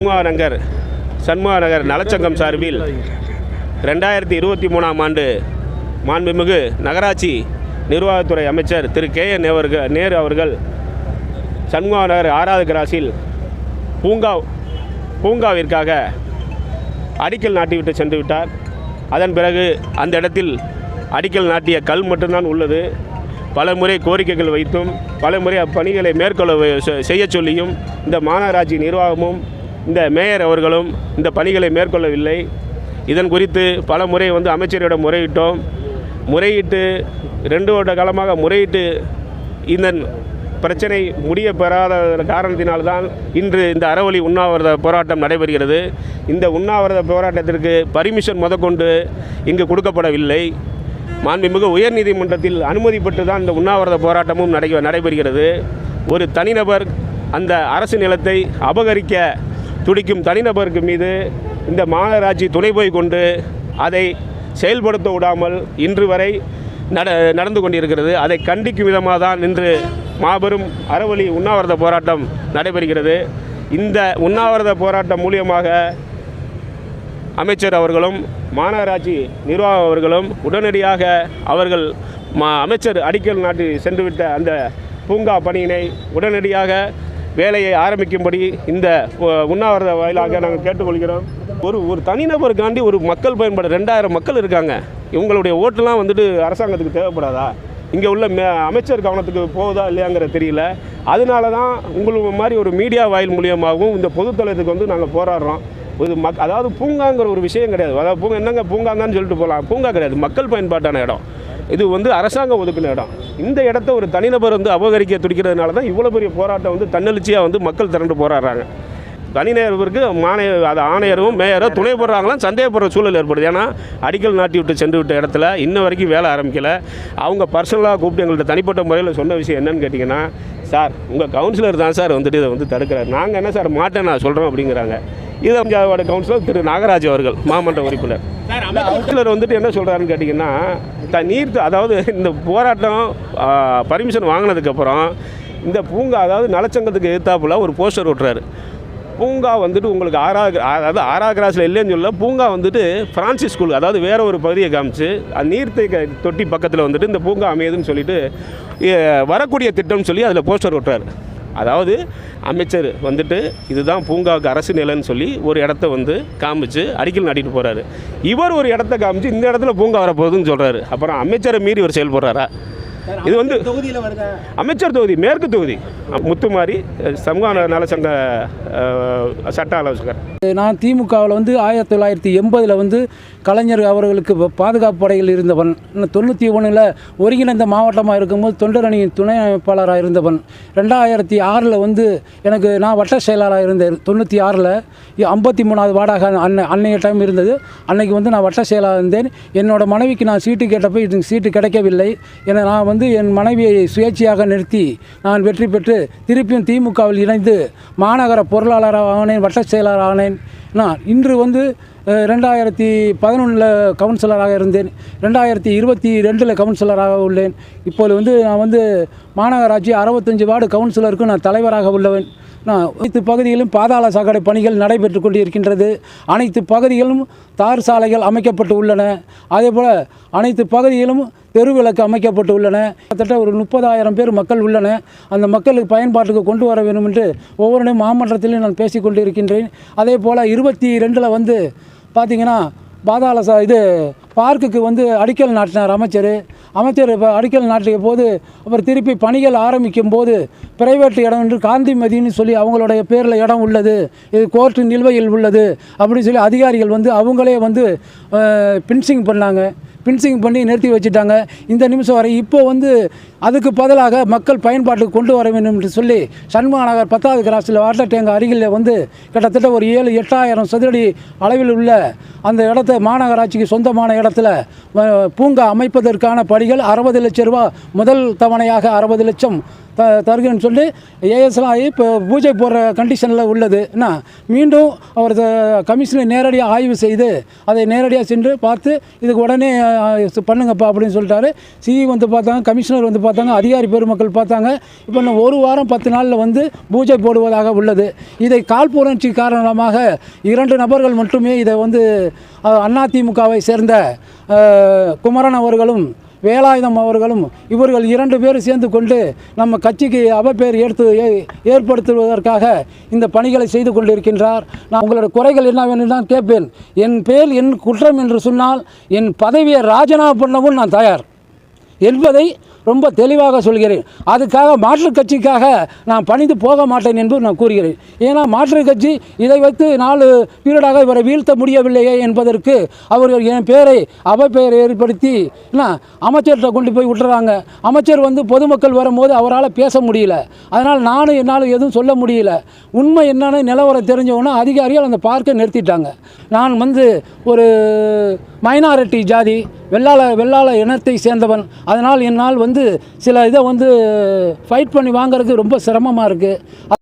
சண்முகா நகர் சண்முகா நகர் நலச்சங்கம் சார்பில் ரெண்டாயிரத்தி இருபத்தி மூணாம் ஆண்டு மாண்புமிகு நகராட்சி நிர்வாகத்துறை அமைச்சர் திரு கே என் அவர்கள் நேரு அவர்கள் சண்முகா நகர் ஆறாவது கிராஸில் பூங்கா பூங்காவிற்காக அடிக்கல் நாட்டிவிட்டு சென்று விட்டார் அதன் பிறகு அந்த இடத்தில் அடிக்கல் நாட்டிய கல் மட்டும்தான் உள்ளது. பல முறை கோரிக்கைகள் வைத்தும் பல முறை அப்பணிகளை மேற்கொள்ள செய்ய செய்யச் சொல்லியும் இந்த மாநகராட்சி நிர்வாகமும் இந்த மேயர் அவர்களும் இந்த பணிகளை மேற்கொள்ளவில்லை. இதன் குறித்து பல முறை வந்து அமைச்சரிடம் முறையிட்டோம். முறையிட்டு ரெண்டு வருட காலமாக முறையிட்டு இந்த பிரச்சனை முடிய பெறாத காரணத்தினால்தான் இன்று இந்த அறவழி உண்ணாவிரத போராட்டம் நடைபெறுகிறது. இந்த உண்ணாவிரத போராட்டத்திற்கு பர்மிஷன் முதற்கொண்டு இங்கு கொடுக்கப்படவில்லை. மாண்புமிகு உயர்நீதிமன்றத்தில் அனுமதி பெற்று தான் இந்த உண்ணாவிரத போராட்டமும் நடை நடைபெறுகிறது. ஒரு தனிநபர் அந்த அரசு நிலத்தை அபகரிக்க துடிக்கும் தனிநபருக்கு மீது இந்த மாநகராட்சி துணை போய் கொண்டு அதை செயல்படுத்த விடாமல் இன்று வரை நட நடந்து கொண்டிருக்கிறது. அதை கண்டிக்கும் விதமாக தான் இன்று மாபெரும் அறவழி உண்ணாவிரத போராட்டம் நடைபெறுகிறது. இந்த உண்ணாவிரத போராட்டம் மூலியமாக அமைச்சர் அவர்களும் மாநகராட்சி நிர்வாகம் அவர்களும் உடனடியாக அவர்கள் மா அமைச்சர் அடிக்கல் நாட்டி சென்றுவிட்ட அந்த பூங்கா பணியினை உடனடியாக வேலையை ஆரம்பிக்கும்படி இந்த உண்ணாவிரத வாயிலாக நாங்கள் கேட்டுக்கொள்கிறோம். ஒரு ஒரு தனிநபருக்காண்டி ஒரு மக்கள் பயன்பாடு ரெண்டாயிரம் மக்கள் இருக்காங்க. இவங்களுடைய ஓட்டுலாம் வந்துட்டு அரசாங்கத்துக்கு தேவைப்படாதா? இங்கே உள்ள மே அமைச்சர் கவனத்துக்கு போகுதா இல்லையாங்கிற தெரியல. அதனால தான் உங்களுக்கு மாதிரி ஒரு மீடியா வாயில் மூலியமாகவும் இந்த பொதுத்தளத்துக்கு வந்து நாங்கள் போராடுறோம். இது மக் அதாவது பூங்காங்கிற ஒரு விஷயம் கிடையாது. அதாவது பூங்கா என்னங்க பூங்காங்கன்னு சொல்லிட்டு போகலாம். பூங்கா கிடையாது. மக்கள் பயன்பாட்டான இடம். இது வந்து அரசாங்கம் ஒதுக்கின இடம். இந்த இடத்த ஒரு தனிநபர் வந்து அபகரிக்க துடிக்கிறதுனால தான் இவ்வளோ பெரிய போராட்டம் வந்து தன்னெழுச்சியாக வந்து மக்கள் திரண்டு போராடுறாங்க. தனிநபருக்கு மாநில அது ஆணையரும் மேயரும் துணை போடுறாங்களாம் சந்தேகப்படுற சூழல் ஏற்படுது. ஏன்னா அடிக்கல் நாட்டி விட்டு சென்று விட்ட இடத்துல இன்ன வரைக்கும் வேலை ஆரம்பிக்கல. அவங்க பர்சனலாக கூப்பிட்டு எங்கள்கிட்ட தனிப்பட்ட முறையில் சொன்ன விஷயம் என்னன்னு கேட்டிங்கன்னா சார் உங்கள் கவுன்சிலர் தான் சார் வந்துட்டு இதை வந்து தடுக்கிறார். நாங்கள் என்ன சார் மாட்டேன் நான் சொல்கிறோம் அப்படிங்கிறாங்க. இது அஞ்சாவது கவுன்சிலர் திரு நாகராஜ் அவர்கள் மாமன்ற உறுப்பினர். கவுன்சிலர் வந்துட்டு என்ன சொல்கிறாருன்னு கேட்டிங்கன்னா த நீர் அதாவது இந்த போராட்டம் பர்மிஷன் வாங்கினதுக்கப்புறம் இந்த பூங்கா அதாவது நலச்சங்கத்துக்கு எதிர்த்தாப்புல ஒரு போஸ்டர் ஓட்டுறாரு பூங்கா வந்துட்டு உங்களுக்கு ஆறா அதாவது ஆறா கிராஸில் இல்லைன்னு சொல்ல பூங்கா வந்துட்டு ஃப்ரான்சிஸ் ஸ்கூல் அதாவது வேற ஒரு பகுதியை காமிச்சு அந்த நீர்த்தை தொட்டி பக்கத்தில் வந்துட்டு இந்த பூங்கா அமையுதுன்னு சொல்லிட்டு வரக்கூடிய திட்டம்னு சொல்லி அதில் போஸ்டர் ஓட்டுறாரு அதாவது அமைச்சர் வந்துட்டு இதுதான் பூங்காவுக்கு அரசு நிலைன்னு சொல்லி ஒரு இடத்த வந்து காமிச்சு அடிக்கல் நாட்டிட்டு போகிறாரு இவர் ஒரு இடத்த காமிச்சு இந்த இடத்துல பூங்கா வரப்போகுதுன்னு சொல்கிறாரு அப்புறம் அமைச்சரை மீறி இவர் செயல்படுறாரா? இது வந்து தொகுதியில் வருதா? அமைச்சர் தொகுதி மேற்கு தொகுதி. முத்துமாரி சமூக நல- நலச்சங்க சட்ட ஆலோசகர். நான் திமுகவில் வந்து ஆயிரத்தி தொள்ளாயிரத்தி எண்பதில் வந்து கலைஞர் அவர்களுக்கு பாதுகாப்பு படையில் இருந்தவன். இன்னும் தொண்ணூற்றி ஒன்றில் ஒருங்கிணைந்த மாவட்டமாக இருக்கும்போது தொண்டரணியின் துணை அமைப்பாளராக இருந்தவன். ரெண்டாயிரத்தி ஆறில் வந்து எனக்கு நான் வட்ட செயலாளராக இருந்தேன். தொண்ணூற்றி ஆறில் ஐம்பத்தி மூணாவது வார்டாக அன்னை அன்னைய டைம் இருந்தது. அன்னைக்கு வந்து நான் வட்ட செயலாளர் இருந்தேன். என்னோட மனைவிக்கு நான் சீட்டு கேட்டப்போ இது சீட்டு கிடைக்கவில்லை. என நான் வந்து வந்து என் மனைவியை சுயேட்சையாக நிறுத்தி நான் வெற்றி பெற்று திருப்பியும் திமுகவில் இணைந்து மாநகர பொருளாளராக ஆனேன் வட்ட செயலாளர் ஆனேன் நான் இன்று வந்து ரெண்டாயிரத்தி பதினொன்றில் கவுன்சிலராக இருந்தேன். ரெண்டாயிரத்தி இருபத்தி ரெண்டில் கவுன்சிலராக உள்ளேன். இப்போது வந்து நான் வந்து மாநகராட்சி அறுபத்தஞ்சு வார்டு கவுன்சிலருக்கும் நான் தலைவராக உள்ளவன். அனைத்து பகுதிகளிலும் பாதாள சாக்கடை பணிகள் நடைபெற்று கொண்டிருக்கின்றது. அனைத்து பகுதிகளிலும் தார் சாலைகள் அமைக்கப்பட்டு உள்ளன. அதேபோல் அனைத்து பகுதிகளும் தெருவிளக்கு அமைக்கப்பட்டு உள்ளன. கிட்டத்தட்ட ஒரு முப்பதாயிரம் பேர் மக்கள் உள்ளன. அந்த மக்களுக்கு பயன்பாட்டுக்கு கொண்டு வர வேண்டும் என்று ஒவ்வொரு மாமன்றத்திலும் நான் பேசிக் கொண்டிருக்கின்றேன். அதே போல் இருபத்தி ரெண்டில் வந்து பார்த்திங்கன்னா பாதாள சா இது பார்க்குக்கு வந்து அடிக்கல் நாட்டினார் அமைச்சர். அமைச்சர் இப்போ அடிக்கல் நாட்டிய போது அப்புறம் திருப்பி பணிகள் ஆரம்பிக்கும் போது பிரைவேட் இடம் என்று காந்திமதின்னு சொல்லி அவங்களுடைய பேரில் இடம் உள்ளது. இது கோர்ட்டு நிலுவையில் உள்ளது. அப்படின்னு சொல்லி அதிகாரிகள் வந்து அவங்களே வந்து பின்சிங் பண்ணாங்க. பின்சிங் பண்ணி நிறுத்தி வச்சுட்டாங்க. இந்த நிமிஷம் வரை இப்போ வந்து அதுக்கு பதிலாக மக்கள் பயன்பாட்டுக்கு கொண்டு வர வேண்டும் என்று சொல்லி சண்முகநகர் பத்தாவது கிராஸில் வாட்டர் டேங்க் அருகில் வந்து கிட்டத்தட்ட ஒரு ஏழு எட்டாயிரம் சதுரடி அளவில் உள்ள அந்த இடத்த மாநகராட்சிக்கு சொந்தமான இடத்துல பூங்கா அமைப்பதற்கான படிகள் அறுபது லட்சம் ரூபா முதல் தவணையாக அறுபது லட்சம் த தருகிறேன்னு சொல்லி ஏஎஸ்லாம் ஆகி இப்போ பூஜை போடுற கண்டிஷனில் உள்ளது. என்ன? மீண்டும் அவர் த- கமிஷனை நேரடியாக ஆய்வு செய்து அதை நேரடியாக சென்று பார்த்து இதுக்கு உடனே பண்ணுங்கப்பா அப்படின்னு சொல்லிட்டாரு. சிஇ வந்து பார்த்தாங்க கமிஷனர் வந்து பார்த்தாங்க பார்த்தாங்க அதிகாரி பெருமக்கள் பார்த்தாங்க. இப்போ இன்னும் ஒரு வாரம் பத்து நாளில் வந்து பூஜை போடுவதாக உள்ளது. இதை காழ்ப்புணர்ச்சி காரணமாக இரண்டு நபர்கள் மட்டுமே இதை வந்து அதிமுகவை சேர்ந்த குமரன் அவர்களும் வேலாயுதம் அவர்களும் இவர்கள் இரண்டு பேரும் சேர்ந்து கொண்டு நம்ம கட்சிக்கு அவப்பேர் ஏற்று ஏ- ஏற்படுத்துவதற்காக இந்த பணிகளை செய்து கொண்டிருக்கின்றார். நான் உங்களோட குறைகள் என்னவென்று தான் கேட்பேன். என் பேர் என் குற்றம் என்று சொன்னால் என் பதவியை ராஜினாமா பண்ணவும் நான் தயார். என்பதை ரொம்ப தெளிவாக சொல்கிறேன். அதுக்காக மாற்றுக் கட்சிக்காக நான் பணிந்து போக மாட்டேன் என்று நான் கூறுகிறேன். ஏன்னா மாற்றுக் கட்சி இதை வைத்து நாலு பீரியடாக இவரை வீழ்த்த முடியவில்லையே என்பதற்கு அவர்கள் என் பேரை அவை பெயரை ஏற்படுத்தி என்ன அமைச்சர்கிட்ட கொண்டு போய் விட்டுறாங்க. அமைச்சர் வந்து பொதுமக்கள் வரும்போது அவரால் பேச முடியல. அதனால் நானும் என்னால் எதுவும் சொல்ல முடியல. உண்மை என்னென்னு நிலவரம் தெரிஞ்சவொன்னே அதிகாரிகள் அந்த பார்க்கை நிறுத்திட்டாங்க. நான் வந்து ஒரு மைனாரிட்டி ஜாதி வெள்ளாள வெள்ளாள இனத்தை சேர்ந்தவன். அதனால் என்னால் வந்து சில இதை வந்து ஃபைட் பண்ணி வாங்குறதுக்கு ரொம்ப சிரமமாக இருக்குது